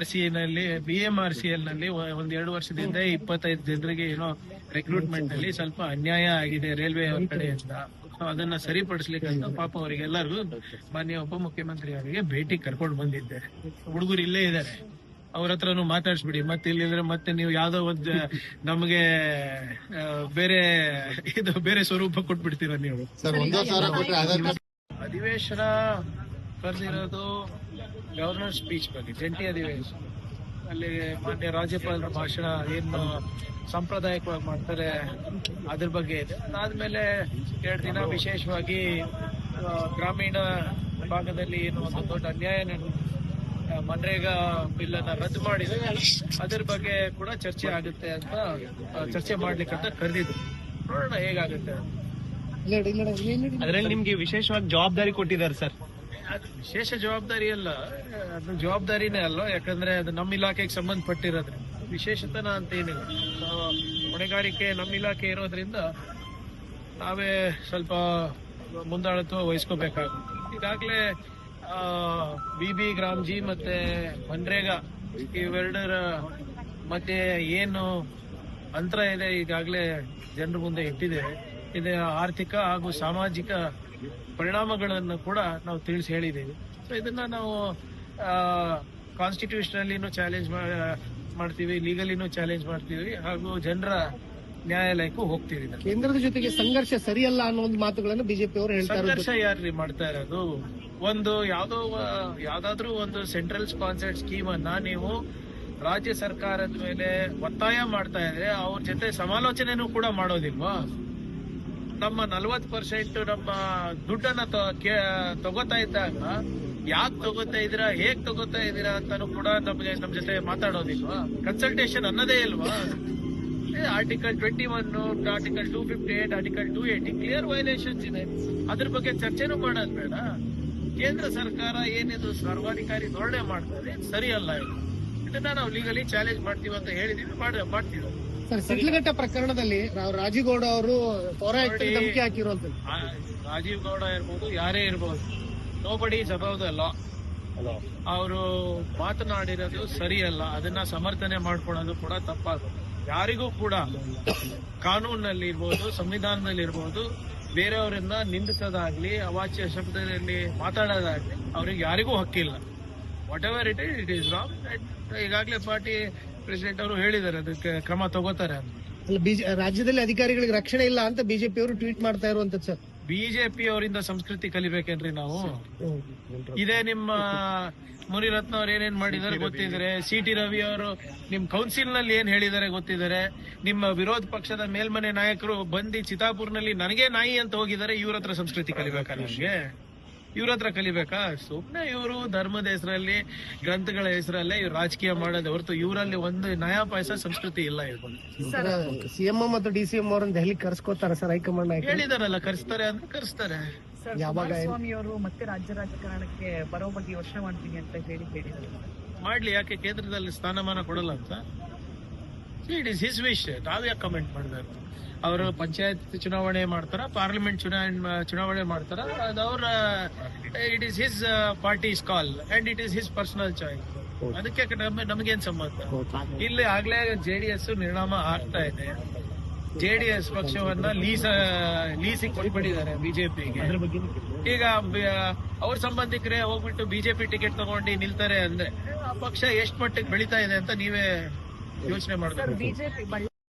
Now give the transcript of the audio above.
R C ನಲ್ಲಿ B M R C ಎಲ್ನಲ್ಲಿ ಒಂದ್ ಎರಡು ವರ್ಷದಿಂದ ಇಪ್ಪತ್ತೈದು ಜನರಿಗೆ ಏನೋ ರೆಕ್ರೂಟ್ಮೆಂಟ್ನಲ್ಲಿ ಸ್ವಲ್ಪ ಅನ್ಯಾಯ ಆಗಿದೆ ರೈಲ್ವೆ ಅವ್ರ ಕಡೆಯಿಂದ. So ಅದನ್ನ ಸರಿಪಡಿಸ್ಲಿಕ್ಕಂತ ಅಂತ ಪಾಪ ಅವರಿಗೆ ಎಲ್ಲರಿಗೂ ಮಾನ್ಯ ಉಪಮುಖ್ಯಮಂತ್ರಿ ಅವರಿಗೆ ಭೇಟಿ ಕರ್ಕೊಂಡು ಬಂದಿದ್ದೆ ಹುಡುಗರು ಇಲ್ಲೇ ಇದ್ದಾರೆ. ಅವ್ರ ಹತ್ರನು ಮಾತಾಡ್ಸ್ಬಿಡಿ. ಮತ್ತೆ ಇಲ್ಲಿದ್ರೆ ಮತ್ತೆ ನೀವು ಯಾವ್ದೋ ಒಂದು ನಮಗೆ ಬೇರೆ ಇದು ಬೇರೆ ಸ್ವರೂಪ ಕೊಟ್ಬಿಡ್ತೀರ ನೀವು? ಅಧಿವೇಶನ ಕರೆದಿರೋದು ಗವರ್ನರ್ ಸ್ಪೀಚ್ ಬಗ್ಗೆ ಜಂಟಿ ಅಧಿವೇಶನ. ಅಲ್ಲಿ ಮಾನ್ಯ ರಾಜ್ಯಪಾಲರ ಭಾಷಣ ಏನು ಸಾಂಪ್ರದಾಯಿಕವಾಗಿ ಮಾಡ್ತಾರೆ ಅದ್ರ ಬಗ್ಗೆ ಇದೆ. ಅದಾದ್ಮೇಲೆ ಎರಡು ದಿನ ವಿಶೇಷವಾಗಿ ಗ್ರಾಮೀಣ ಭಾಗದಲ್ಲಿ ಏನು ಒಂದು ದೊಡ್ಡ ಅನ್ಯಾಯ ಮನ್ರೇಗಾ ಬಿಲ್ ಅನ್ನ ರದ್ದು ಮಾಡಿದೆ ಅದ್ರ ಬಗ್ಗೆ ಕೂಡ ಚರ್ಚೆ ಆಗುತ್ತೆ ಅಂತ ಚರ್ಚೆ ಮಾಡ್ಲಿಕ್ಕೆ ಅಂತ ಕರೆದಿದ್ರು. ನೋಡೋಣ ಹೇಗಾಗುತ್ತೆ ಅದ್ರಲ್ಲಿ ನಿಮ್ಗೆ ವಿಶೇಷವಾಗಿ ಜವಾಬ್ದಾರಿ ಕೊಟ್ಟಿದ್ದಾರೆ ಸರ್. ಅದು ವಿಶೇಷ ಜವಾಬ್ದಾರಿ ಅಲ್ಲ, ಅದು ಜವಾಬ್ದಾರಿನೇ ಅಲ್ಲ, ಯಾಕಂದ್ರೆ ಅದು ನಮ್ಮ ಇಲಾಖೆಗೆ ಸಂಬಂಧಪಟ್ಟಿರೋದ್ರಿಂದ. ವಿಶೇಷತನ ಅಂತ ಏನಿಲ್ಲ. ಹೊಣೆಗಾರಿಕೆ ನಮ್ಮ ಇಲಾಖೆ ಇರೋದ್ರಿಂದ ನಾವೇ ಸ್ವಲ್ಪ ಮುಂದಾಳತ್ವ ವಹಿಸ್ಕೋಬೇಕಾಗುತ್ತೆ. ಈಗಾಗಲೇ ಬಿ ಬಿ ಗ್ರಾಮ್ಜಿ ಮತ್ತೆ ಮನ್ರೇಗಾ ಇವೆರಡರ ಮತ್ತೆ ಏನು ಅಂತರ ಇದೆ ಈಗಾಗಲೇ ಜನರ ಮುಂದೆ ಇಟ್ಟಿದೆ. ಇದು ಆರ್ಥಿಕ ಹಾಗೂ ಸಾಮಾಜಿಕ ಪರಿಣಾಮಗಳನ್ನು ಕೂಡ ನಾವು ತಿಳಿಸಿ ಹೇಳಿದ್ದೀವಿ. ಸೊ ಇದನ್ನ ನಾವು ಕಾನ್ಸ್ಟಿಟ್ಯೂಷನಲ್ಲಿನೂ ಚಾಲೆಂಜ್ ಮಾಡ್ತೀವಿ ಲೀಗಲಿನೂ ಚಾಲೆಂಜ್ ಮಾಡ್ತೀವಿ ಹಾಗೂ ಜನರ ನ್ಯಾಯಾಲಯಕ್ಕೂ ಹೋಗ್ತೀವಿ. ಕೇಂದ್ರದ ಜೊತೆಗೆ ಸಂಘರ್ಷ ಸರಿಯಲ್ಲ ಅನ್ನೋ ಒಂದು ಮಾತುಗಳನ್ನು ಬಿಜೆಪಿ ಅವರು ಹೇಳ್ತಾರೆ ಸಂಘರ್ಷ ಯಾರ್ರಿ ಮಾಡ್ತಾ ಇರೋದು? ಒಂದು ಯಾವ್ದೋ ಯಾವ್ದಾದ್ರೂ ಒಂದು ಸೆಂಟ್ರಲ್ ಸ್ಪಾನ್ಸರ್ಡ್ ಸ್ಕೀಮ್ ಅನ್ನ ನೀವು ರಾಜ್ಯ ಸರ್ಕಾರದ ಮೇಲೆ ಒತ್ತಾಯ ಮಾಡ್ತಾ ಇದ್ರೆ ಅವ್ರ ಜೊತೆ ಸಮಾಲೋಚನೆನೂ ಕೂಡ ಮಾಡೋದಿಲ್ವಾ? ನಮ್ಮ ನಲ್ವತ್ ಪರ್ಸೆಂಟ್ ನಮ್ಮ ದುಡ್ಡನ್ನ ತಗೋತಾ ಇದ್ದಾಗ ಯಾಕೆ ತಗೋತಾ ಇದೀರಾ ಹೇಗ್ ತಗೋತಾ ಇದೀರಾ ಅಂತಾನು ಕೂಡ ನಮ್ಗೆ ನಮ್ ಜೊತೆ ಮಾತಾಡೋದಿಲ್ವಾ? ಕನ್ಸಲ್ಟೇಷನ್ ಅನ್ನೋದೇ ಇಲ್ವಾ? Article twenty one article two fifty eight article two eighty clear violations ಇದೆ. ಅದ್ರ ಬಗ್ಗೆ ಚರ್ಚೆನೂ ಮಾಡೋದು ಬೇಡ. ಕೇಂದ್ರ ಸರ್ಕಾರ ಏನಿದು ಸರ್ವಾಧಿಕಾರಿ ಧೋರಣೆ ಮಾಡ್ತಾರೆ ಸರಿಯಲ್ಲ ಇದು. ಇದನ್ನ ನಾವು ಲೀಗಲಿ ಚಾಲೆಂಜ್ ಮಾಡ್ತೀವಿ ಅಂತ ಹೇಳಿದೀವಿ ಮಾಡ ಮಾಡ್ತೀವಿ. ಸರ್ ಸಿಡ್ಲಘಟ್ಟ ಪ್ರಕರಣದಲ್ಲಿ ನಾವು ರಾಜೀಗೌಡ ಅವರು ಪೌರಾಯುಕ್ತರಿಗೆ. ಧಮಕಿ ಹಾಕಿರುವಂತದ್ದು ರಾಜೀವ್ ಗೌಡ ಇರ್ಬೋದು ಯಾರೇ ಇರ್ಬೋದು ನೋಬಡಿ ಸಬೌದು ಅಲ್ಲ. ಅವರು ಮಾತನಾಡಿರೋದು ಸರಿಯಲ್ಲ ಅದನ್ನ ಸಮರ್ಥನೆ ಮಾಡ್ಕೊಳ್ಳೋದು ಕೂಡ ತಪ್ಪಾಗುತ್ತೆ ಯಾರಿಗೂ ಕೂಡ ಕಾನೂನಲ್ಲಿ ಇರ್ಬೋದು ಸಂವಿಧಾನದಲ್ಲಿ ಇರ್ಬೋದು ಬೇರೆಯವರನ್ನ ನಿಂದಿಸೋದಾಗ್ಲಿ ಅವಾಚ್ಯ ಶಬ್ದದಲ್ಲಿ ಮಾತಾಡೋದಾಗ್ಲಿ ಅವ್ರಿಗೆ ಯಾರಿಗೂ ಹಕ್ಕಿಲ್ಲ. Whatever it is it is wrong ಈಗಾಗಲೇ ಪಾರ್ಟಿ ಪ್ರೆಸಿಡೆಂಟ್ ಅವರು ಹೇಳಿದ್ದಾರೆ ಅದಕ್ಕೆ ಕ್ರಮ ತಗೋತಾರೆ ಅಂತ. ಅಲ್ಲ ಬಿಜೆ ರಾಜ್ಯದಲ್ಲಿ ಅಧಿಕಾರಿಗಳಿಗೆ ರಕ್ಷಣೆ ಇಲ್ಲ ಅಂತ ಬಿಜೆಪಿ ಅವರು ಟ್ವೀಟ್ ಮಾಡ್ತಾ ಇರುವಂತದ್ದು ಸರ್. ಬಿಜೆಪಿ ಅವರಿಂದ ಸಂಸ್ಕೃತಿ ಕಲಿಬೇಕೇನ್ರಿ ನಾವು? ಇದೇ ನಿಮ್ಮ ಮುನಿರತ್ನ ಅವ್ರು ಏನೇನ್ ಮಾಡಿದಾರೆ ಗೊತ್ತಿದ್ರೆ ಸಿ ಟಿ ರವಿ ಅವರು ನಿಮ್ ಕೌನ್ಸಿಲ್ನಲ್ಲಿ ಏನ್ ಹೇಳಿದಾರೆ ಗೊತ್ತಿದ್ದಾರೆ ನಿಮ್ಮ ವಿರೋಧ ಪಕ್ಷದ ಮೇಲ್ಮನೆ ನಾಯಕರು ಬಂದು ಚಿತಾಪುರ್ನಲ್ಲಿ ನನಗೆ ನಾಯಿ ಅಂತ ಹೋಗಿದ್ದಾರೆ ಇವ್ರ ಹತ್ರ ಸಂಸ್ಕೃತಿ ಕಲಿಬೇಕಾ ನಮ್ಗೆ? ಇವ್ರ ಹತ್ರ ಕಲಿಬೇಕಾ? ಸುಮ್ನೆ ಇವರು ಧರ್ಮದ ಹೆಸರಲ್ಲಿ ಗ್ರಂಥಗಳ ಹೆಸರಲ್ಲೇ ಇವ್ರು ರಾಜಕೀಯ ಮಾಡೋದು ಹೊರತು ಇವರಲ್ಲಿ ಒಂದು ನಯಾಪಾಯಸ ಸಂಸ್ಕೃತಿ ಇಲ್ಲ ಇವ್ರು ಸಿಎಂ ಮತ್ತು ಡಿ ಸಿ ಎಂ ಅವರನ್ನು ದೆಹಲಿ ಕರ್ಸ್ಕೋತಾರ ಸರ್ ಹೈಕಮಾಂಡ್ ಹೇಳಿದಾರಲ್ಲ ಕರ್ಸ್ತಾರೆ ಅಂದ್ರೆ ಕರ್ಸ್ತಾರೆ. ಯಾವಾಗ ಏನು? ಅವರು ಮತ್ತೆ ರಾಜ್ಯ ರಾಜಕಾರಣಕ್ಕೆ ಬರೋ ಬಗ್ಗೆ ಯೋಚನೆ ಮಾಡ್ತೀನಿ ಅಂತ ಹೇಳಿ ಹೇಳಿದ್ರು ಮಾಡ್ಲಿ ಯಾಕೆ ಕೇಂದ್ರದಲ್ಲಿ ಸ್ಥಾನಮಾನ ಕೊಡಲ್ಲ ಅಂತ? ಇಟ್ ಇಸ್ ಹಿಸ್ ವಿಶ್ ನಾವ್ಯಾಕೆ ಕಮೆಂಟ್ ಮಾಡಬೇಕು ಅವರು ಪಂಚಾಯತ್ ಚುನಾವಣೆ ಮಾಡ್ತಾರ ಪಾರ್ಲಿಮೆಂಟ್ ಚುನಾವಣೆ ಚುನಾವಣೆ ಮಾಡ್ತಾರ. ಅದು ಅವ್ರ it is his party's call and it is his personal choice ಅದಕ್ಕೆ ನಮ್- ನಮಗೇನ್ ಸಂಬಂಧ? ಇಲ್ಲಿ ಆಗ್ಲೇ ಜೆಡಿಎಸ್ ನಿರ್ಣಾಮ ಆಗ್ತಾ ಇದೆ. ಜೆ ಡಿ ಎಸ್ ಪಕ್ಷವನ್ನ ಲೀಸ್ ಲೀಸಿಗೆ ಕೊಟ್ಬಿಟ್ಟಿದ್ದಾರೆ ಬಿಜೆಪಿಗೆ. ಈಗ ಅವ್ರ ಸಂಬಂಧಿಕರೇ ಹೋಗ್ಬಿಟ್ಟು ಬಿಜೆಪಿ ಟಿಕೆಟ್ ತಗೊಂಡು ನಿಲ್ತಾರೆ ಅಂದ್ರೆ ಆ ಪಕ್ಷ ಎಷ್ಟ್ ಮಟ್ಟಿಗೆ ಬೆಳೀತಾ ಇದೆ ಅಂತ ನೀವೇ ಯೋಚನೆ ಮಾಡ್ತಾರೆ ಬಿಜೆಪಿ